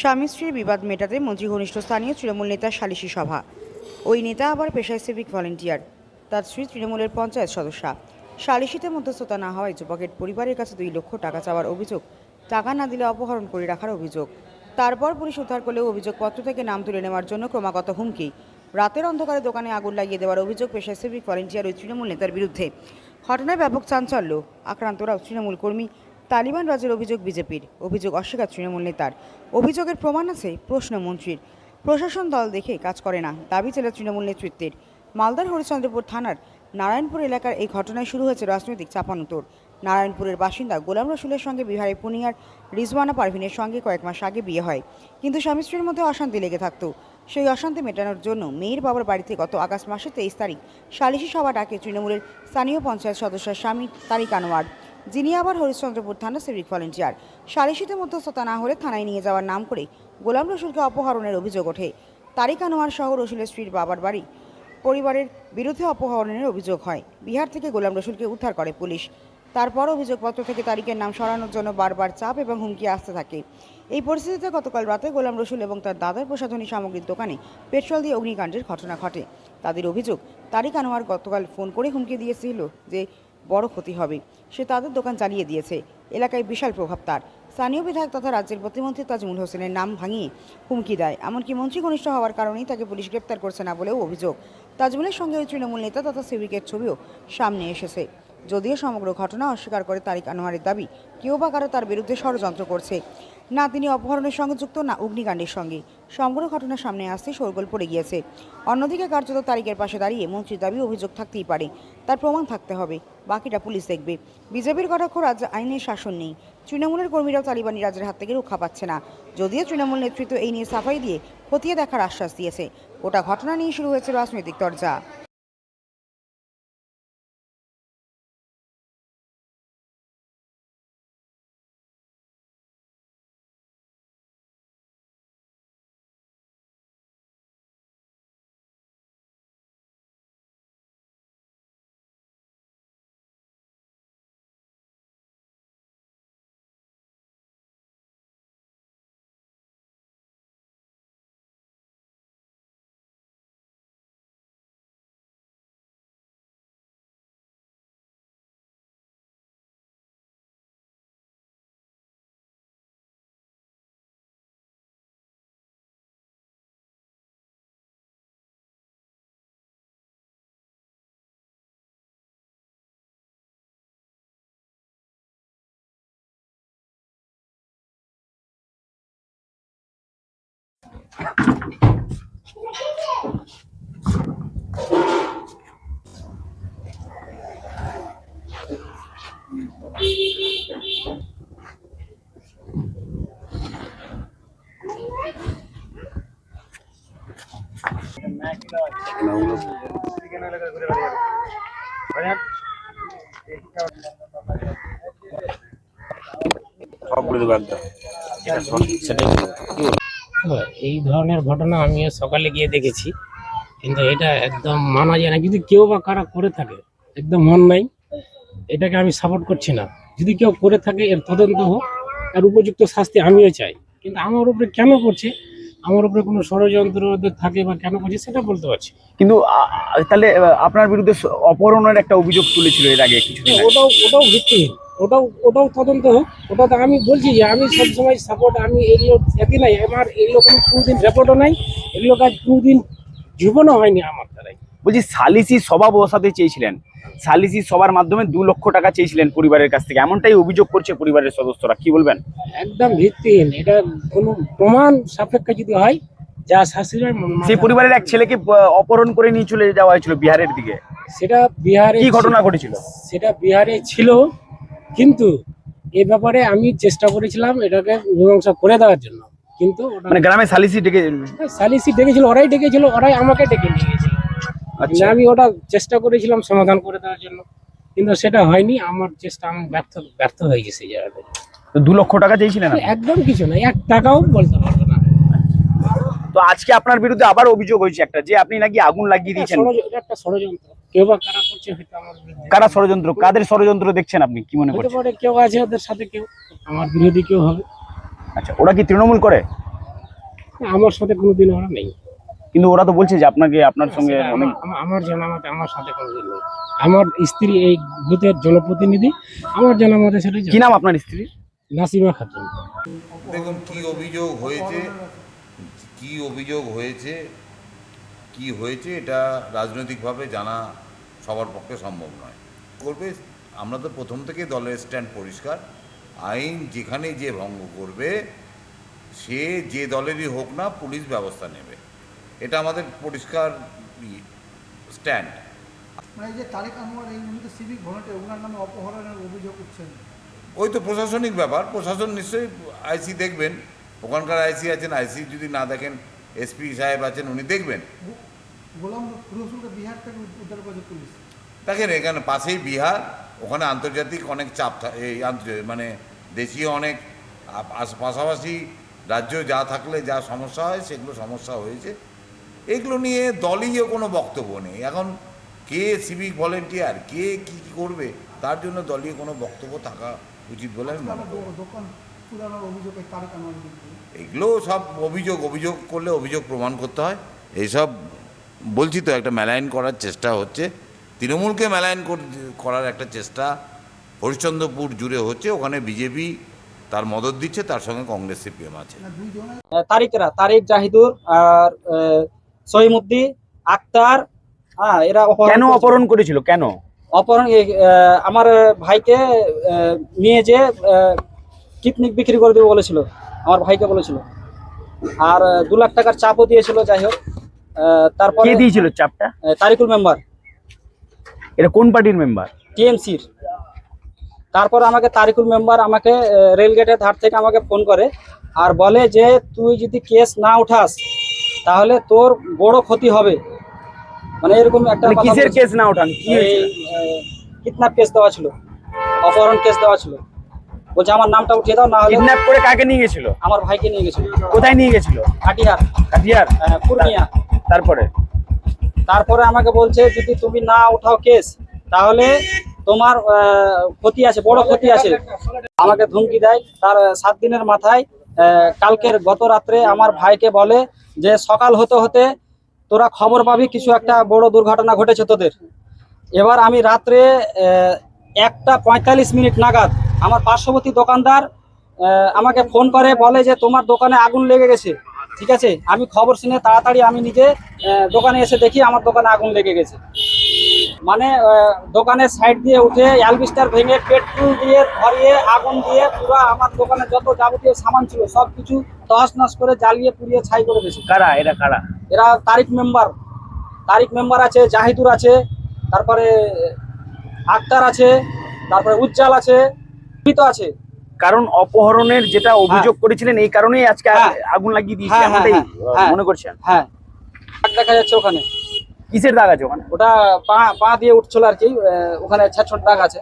স্বামী স্ত্রীর বিবাদ মেটাতে মন্ত্রী ঘনিষ্ঠ স্থানীয় তৃণমূল নেতার সালিশি সভা। ওই নেতা আবার পেশায় সিভিক ভলেন্টিয়ার তার স্ত্রী তৃণমূলের পঞ্চায়েত সদস্যা। সালিশিতে মধ্যস্থতা না হওয়ায় যুবকের পরিবারের কাছে দুই লক্ষ টাকা চাওয়ার অভিযোগ, টাকা না দিলে অপহরণ করে রাখার অভিযোগ। তারপর পুলিশ উদ্ধার করলেও অভিযোগপত্র থেকে নাম তুলে নেওয়ার জন্য ক্রমাগত হুমকি। রাতের অন্ধকারে দোকানে আগুন লাগিয়ে দেওয়ার অভিযোগ পেশায় সিভিক ভলেন্টিয়ার ওই তৃণমূল নেতার বিরুদ্ধে। ঘটনায় ব্যাপক চাঞ্চল্য। আক্রান্তরাও তৃণমূল কর্মী তালিবান রাজের অভিযোগ বিজেপির। অভিযোগ অস্বীকার তৃণমূল নেতার। অভিযোগের প্রমাণ আছে প্রশ্ন মন্ত্রীর প্রশাসন দল দেখে কাজ করে না, দাবি ছিল তৃণমূল নেতৃত্বের। মালদার হরিচন্দ্রপুর থানার নারায়ণপুর এলাকার এই ঘটনায় শুরু হয়েছে রাজনৈতিক চাপানোতর নারায়ণপুরের বাসিন্দা গোলাম রসুলের সঙ্গে বিহারের পুনিয়ার রিজওয়ানা পারভিনের সঙ্গে কয়েক মাস আগে বিয়ে হয়। কিন্তু স্বামী স্ত্রীর মধ্যে অশান্তি লেগে থাকতো। সেই অশান্তি মেটানোর জন্য মেয়ের বাবার বাড়িতে গত আগস্ট মাসের তেইশ তারিখ সালিশি সভা ডাকে তৃণমূলের স্থানীয় পঞ্চায়েত সদস্য স্বামী তারিক আনোয়ার। যিনি আবার হরিশ্চন্দ্রপুর থানা সিভিক ভলেন্টিয়ার সালিশিতে মধ্যস্থতা না হলে থানায় নিয়ে যাওয়ার নাম করে গোলাম রসুলকে অপহরণের অভিযোগ ওঠে। তারিক আনোয়ার সহ রসুলের স্ত্রীর বাবার বাড়ি। পরিবারের বিরুদ্ধে অপহরণের অভিযোগ হয়। বিহার থেকে গোলাম রসুলকে উদ্ধার করে পুলিশ। তারপর অভিযোগপত্র থেকে তারিখের নাম সরানোর জন্য বারবার চাপ এবং হুমকি আসতে থাকে। এই পরিস্থিতিতে গতকাল রাতে গোলাম রসুল এবং তার দাদার প্রসাধনী সামগ্রীর দোকানে পেট্রোল দিয়ে অগ্নিকাণ্ডের ঘটনা ঘটে। তাদের অভিযোগ, তারিক আনোয়ার গতকাল ফোন করে হুমকি দিয়েছিল যে বড় ক্ষতি হবে। সে তাদের দোকান চালিয়ে দিয়েছে। এলাকায় বিশাল প্রভাব তার। স্থানীয় বিধায়ক তথা রাজ্যের প্রতিমন্ত্রী তাজমুল হোসেনের নাম ভাঙিয়ে হুমকি দেয়। এমনকি মন্ত্রী ঘনিষ্ঠ হওয়ার কারণেই তাকে পুলিশ গ্রেপ্তার করছে না বলেও অভিযোগ। তাজমুলের সঙ্গে ওই তৃণমূল নেতা তথা সিভিকের ছবিও সামনে এসেছে। যদিও সমগ্র ঘটনা অস্বীকার করে তারিক আনোয়ারের দাবি, কেউ বা কারও তার বিরুদ্ধে ষড়যন্ত্র করছে। না তিনি অপহরণের সঙ্গে যুক্ত না অগ্নিকাণ্ডের সঙ্গে। সমগ্র ঘটনা সামনে আসতে শোরগোল পড়ে গিয়েছে। অন্যদিকে কার্যত তারিখের পাশে দাঁড়িয়ে মন্ত্রীর দাবি, অভিযোগ থাকতেই পারে। তার প্রমাণ থাকতে হবে। বাকিটা পুলিশ দেখবে। বিজেপির কটাক্ষ রাজ্য আইনের শাসন নেই। তৃণমূলের কর্মীরাও তালিবানি রাজ্যের হাত থেকে রক্ষা পাচ্ছে না। যদিও তৃণমূল নেতৃত্ব এই নিয়ে সাফাই দিয়ে খতিয়ে দেখার আশ্বাস দিয়েছে। গোটা ঘটনা নিয়ে শুরু হয়েছে রাজনৈতিক চর্চা সব বলে দেবো একদম যেটা সঠিক সেটাই হ্যাঁ, এই ধরনের ঘটনা আমিও সকালে গিয়ে দেখেছি। কিন্তু এটা একদম মানা যায় না। যদি কেউ বা কারা করে থাকে একদম মন নাই এটাকে আমি সাপোর্ট করছি না। যদি কেউ করে থাকে এর তদন্ত হোক আর উপযুক্ত শাস্তি আমিও চাই। কিন্তু আমার উপরে কেন করছে? আমার উপরে কোনো ষড়যন্ত্র থাকে বা কেন করছে সেটা বলতে পারছি কিন্তু তাহলে আপনার বিরুদ্ধে অপহরণের একটা অভিযোগ তুলেছিল এর আগে আগে। ওটাও ওটাও ভিত্তিহীন। ওটাও ওটাও তদন্ত হোক। ওটা তো আমি বলছি যে আমি সবসময় সাপোর্ট আমি এগুলো একই নাই আমার এগুলো কোনো কোনোদিন রেপোর্টও নাই এগুলো কাজ কোনোদিন জীবনও হয়নি আমার দ্বারাই। বলছি সালিসি সভা বসাতে চেয়েছিলেন। সালিসি সবার মাধ্যমে দু লক্ষ টাকা চেয়েছিলেন পরিবারের কাছ থেকে। এমনটাই অভিযোগ করছে পরিবারের সদস্যরা। কি বলবেন? একদম ভিত্তিহীন। এটা কোনো প্রমাণ সাপেক্ষে যদি হয় যা শাশুড়ি সেই পরিবারের এক ছেলেকে অপহরণ করে নিয়ে চলে যাওয়া হয়েছিল বিহারের দিকে। সেটা বিহারে কি ঘটনা ঘটেছিল? সেটা বিহারে ছিল। কিন্তু এ ব্যাপারে আমি চেষ্টা করেছিলাম এটাকে মীমাংসা করে দেওয়ার জন্য। কিন্তু মানে গ্রামে সালিসি ডেকে সালিসি ডেকেছিল ওরাই ডেকেছিল ওরাই আমাকে ডেকে নিয়ে গেছিল। আচ্ছা। আমি ওটা চেষ্টা করেছিলাম সমাধান করে দেওয়ার জন্য। কিন্তু সেটা হয়নি আমার চেষ্টা আমি ব্যর্থ ব্যর্থ হয়ে গেছে জায়গাতে। তো দু লক্ষ টাকা চেয়েছিলেন? একদম কিছু না এক টাকাও বলতে পারব না। তো আজকে আপনার বিরুদ্ধে আবার অভিযোগ হয়েছে একটা যে আপনি নাকি আগুন লাগিয়ে দিয়েছেন। একটা ষড়যন্ত্র। কেউ বা কারা করছে হয়তো আমার বিরুদ্ধে। কারা ষড়যন্ত্র? কাদের ষড়যন্ত্র দেখছেন আপনি? কি মনে হতে করছেন? পারে কেউ আছে ওদের সাথে কেউ আমার বিরোধী কেউ হবে। আচ্ছা ওরা কি তৃণমূল করে? আমার সাথে কোনোদিন ওরা নেই। কিন্তু ওরা তো বলছে যে আপনাকে আপনার সঙ্গে সেটা অনেক আমার- আমার- আমার সাথে কোনোদিন নেই। আমার স্ত্রী এই বুথের জনপ্রতিনিধি আমার জানা মতে সেটা কি নাম আপনার স্ত্রী নাসিমা খাতুন। দেখুন কি অভিযোগ হয়েছে কি অভিযোগ হয়েছে কি হয়েছে এটা রাজনৈতিকভাবে জানা সবার পক্ষে সম্ভব নয়। করবে আমরা তো প্রথম থেকে দলের স্ট্যান্ড পরিষ্কার। আইন যেখানে যে ভঙ্গ করবে সে যে দলেরই হোক না পুলিশ ব্যবস্থা নেবে। এটা আমাদের পরিষ্কার স্ট্যান্ড মানে যে তারেক আনোয়ার এই উনি তো সিভিক ভলেন্টিয়ার ওনার নামে অপহরণের অভিযোগ উঠছেন ওই তো প্রশাসনিক ব্যাপার। প্রশাসন নিশ্চয়ই আইসি দেখবেন। ওখানকার আইসি আছেন আইসি যদি না দেখেন এসপি সাহেব আছেন উনি দেখবেন। দেখেন এখানে পাশেই বিহার ওখানে আন্তর্জাতিক অনেক চাপ এই আন্তর্জাতিক মানে দেশীয় অনেক পাশাপাশি রাজ্য যা থাকলে যা সমস্যা হয় সেগুলো সমস্যা হয়েছে। এগুলো নিয়ে দলীয় কোনো বক্তব্য নেই। এখন কে সিভিক ভলেন্টিয়ার কে কি কি করবে তার জন্য দলীয় কোনো বক্তব্য থাকা উচিত বলে আমি মনে করি এগুলো সব অভিযোগ অভিযোগ করলে অভিযোগ প্রমাণ করতে হয়। এইসব বলছি তো একটা মেলায়ন করার চেষ্টা হচ্ছে। তৃণমূলকে মেলায়ন করার একটা চেষ্টা হরিশ্চন্দ্রপুর জুড়ে হচ্ছে। ওখানে বিজেপি তার মদত দিচ্ছে তার সঙ্গে কংগ্রেস সিপিএম আছে। তারিকরা তারিক জাহিদুর আর আহ, সহিমুদ্দি আক্তার হ্যাঁ এরা অপহরণ কেন অপহরণ করেছিল? কেন? অপহরণ আহ, আমার ভাইকে আহ, নিয়ে যে কিডনিক বিক্রি করে দেবে বলেছিল। আমার ভাইকে বলেছিল। আর দু লাখ টাকার চাপও দিয়েছিল যাই হোক। তারপরে কে দিয়েছিল চাপটা? তারিকুল মেম্বার। এটা কোন পার্টির মেম্বার? টিএমসির। তারপর আমাকে তারিকুল মেম্বার আমাকে রেলগেটের ধার থেকে আমাকে ফোন করে আর বলে যে তুই যদি কেস না উঠাস তাহলে তোর বড় ক্ষতি হবে। মানে এরকম একটা মানে কিসের কেস না ওঠান? কি কিডন্যাপ কেস দেওয়া ছিল। অপহরণ কেস দেওয়া ছিল। বলছে আমার নামটা উঠিয়ে দাও না হলে কিডন্যাপ করে কাকে নিয়ে গেছিল? আমার ভাইকে নিয়ে গেছিল। কোথায় নিয়ে গেছিল? কাটিহার কাটিয়ার? আহ, পূর্ণিয়া। তারপরে? তারপরে আমাকে বলছে যদি তুমি না উঠাও কেস তাহলে তোমার ক্ষতি আছে বড় ক্ষতি আছে। আমাকে ধমকি দেয়। তার সাত দিনের মাথায় কালকের গত রাত্রে আমার ভাইকে বলে যে সকাল হতে হতে তোরা খবর পাবি কিছু একটা বড় দুর্ঘটনা ঘটেছে তোদের। এবার আমি রাত্রে একটা পঁয়তাল্লিশ মিনিট নাগাদ আমার পার্শ্ববর্তী দোকানদার আমাকে ফোন করে বলে যে তোমার দোকানে আগুন লেগে গেছে। ঠিক আছে? আমি খবর শুনে তাড়াতাড়ি আমি নিজে দোকানে এসে দেখি আমার দোকানে আগুন লেগে গেছে। মানে দোকানের সাইড দিয়ে উঠে অ্যালবিস্টার ভেঙে পেট্রোল দিয়ে ধরিয়ে আগুন দিয়ে পুরো আমার দোকানে যত যাবতীয় সামান ছিল সব কিছু তহস নস করে জ্বালিয়ে পুড়িয়ে ছাই করে দিয়েছে। কারা? এরা কারা? এরা তারিক মেম্বার। তারিক মেম্বার আছে জাহিদুর আছে তারপরে আক্তার আছে তারপরে উজ্জ্বল আছে আছে। কারণ অপহরণের যেটা অভিযোগ করেছিলেন এই কারণেই আজকে হ্যাঁ। আগুন লাগিয়ে দিয়েছে হ্যাঁ, হ্যাঁ, হ্যাঁ, হ্যাঁ। মনে করছেন? হ্যাঁ। দেখা যাচ্ছে ওখানে। কিসের দাগ আছে ওখানে? ওটা পা পা দিয়ে উঠছিল আর কি ওখানে ছোট দাগ আছে।